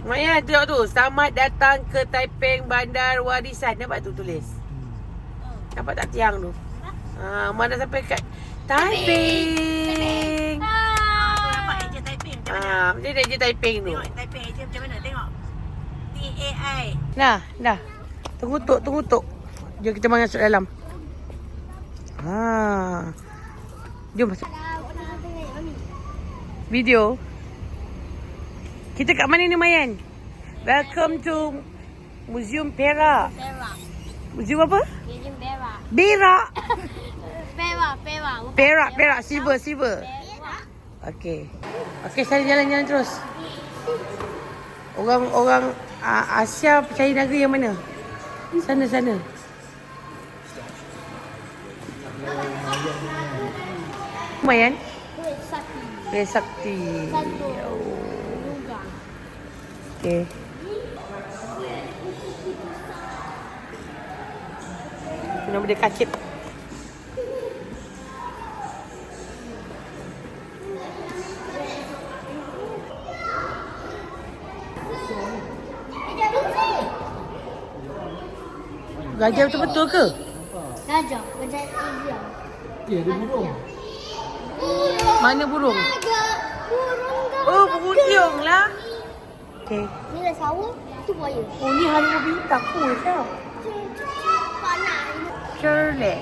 Maya tengok tu. Selamat datang ke Taiping Bandar Warisan. Nampak tu tulis. Nampak tak tiang tu? Ha, mana sampai kat Taiping. Nampak ejen Taiping macam mana? Ha, macam dia je Taiping tu. Tengok Taiping ejen macam mana? Tengok. T-A-I. Nah, dah. Tunggu tuk, tunggu tuk. Jom kita masuk dalam. Ha. Jom masuk. Video. Kita kat mana ni Mayan? Welcome to Museum Perak. Perak. Museum apa? Museum Perak. Perak, Perak. Bukan Perak, Perak, silver, silver. Perak. Okey. Okey, saya jalan-jalan terus. Orang-orang uh, Asia percaya negara yang mana? Sana sana. Lumayan. Kuih sapi. Kuih sakti. Satu. Okey. Nama dia kacip. Gajah betul-betul ke? Gajah. Gajah. Ya, dia burung. Burung. Mana burung? Gajah. Burung gajah. Oh, burung tiung lah. Okey. Ni lah sawa. Tu buaya. Oh, ni harimau bintang. Cool tau. Panas. Cerlek.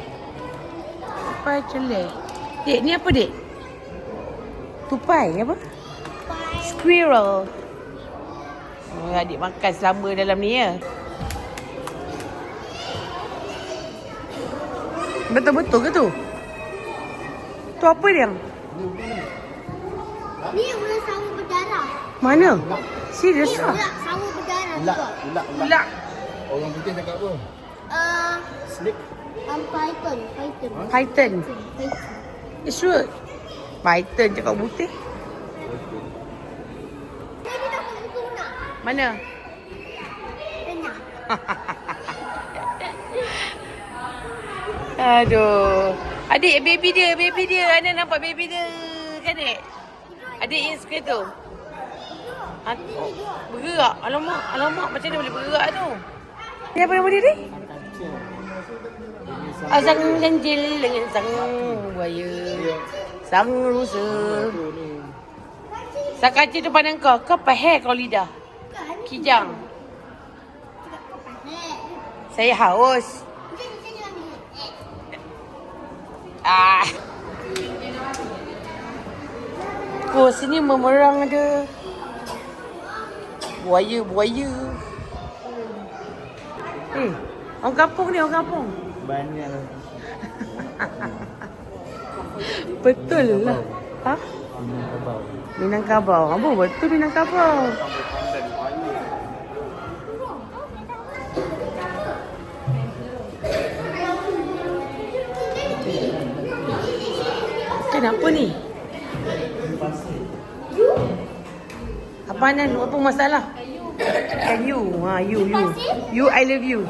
Tupai cerlek. Dek, ni apa dek? Tupai apa? Pai. Squirrel. Oh, adik makan selama dalam ni ya. Betul-betul ke tu? Tu apa dia? Ni ular sawa berdarah. Mana? Serius ular ah? sawa berdarah Ulak, juga. ulak, ulak. Ulak. Orang putih cakap apa? Uh, Snake. um, python. Python. Python. Python. Eh, sure. Python cakap putih. Mana? Aduh. Adik, baby dia, baby dia. Ana nampak baby dia. Kan, adik? Adik Instagram tu. Oh, bergerak. Alamak, alamak. Macam mana boleh bergerak tu? Ni apa nama dia ni? Asang ganjil dengan sang buaya. Sang rusa. Sang kaca tu pandang kau. Kau pahir kau lidah. Kijang. Saya haus. Ah. Oh, sini memerang ada. Buaya, buaya. Eh, orang kampung ni, orang kampung. Banyak lah. Betul lah. Ha? Minangkabau. Minangkabau. Apa betul Minangkabau? Kenapa ni? Apa Nan? Apa masalah? Kayu. Ha, you, you. You, I love you.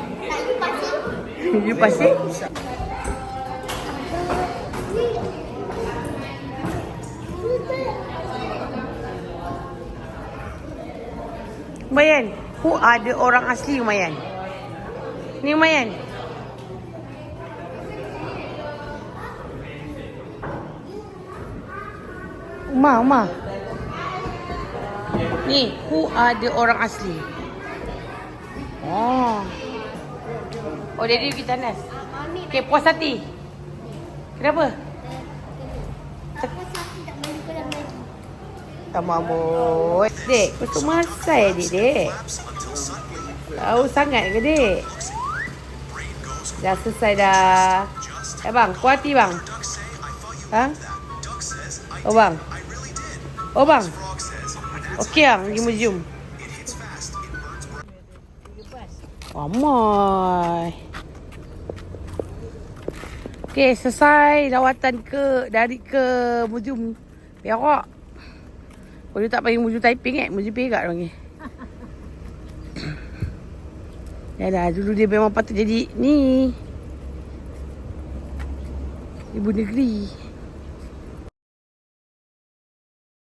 You pasir. you pasir? Mayan, who are the orang asli Mayan? Ni Mayan. Uma, Uma. Ni, who are the orang asli? Oh. Oh, jadi kita nas. Mami Okay, puas hati. Kenapa? Tak kolam lagi. Tak mahu. Dek, betul masai adik, dek. Tahu sangat ke, dek? Dah selesai dah. Eh, bang. Puas hati, bang. Ha? Oh, bang. Oh, bang. Okey, bang. Pergi museum. Ramai. Okey, selesai lawatan ke dari ke museum Perak. Dia tak panggil museum Taiping eh. Museum Perak dia panggil. Ya dah, dulu dia memang patut jadi ni. Ibu negeri.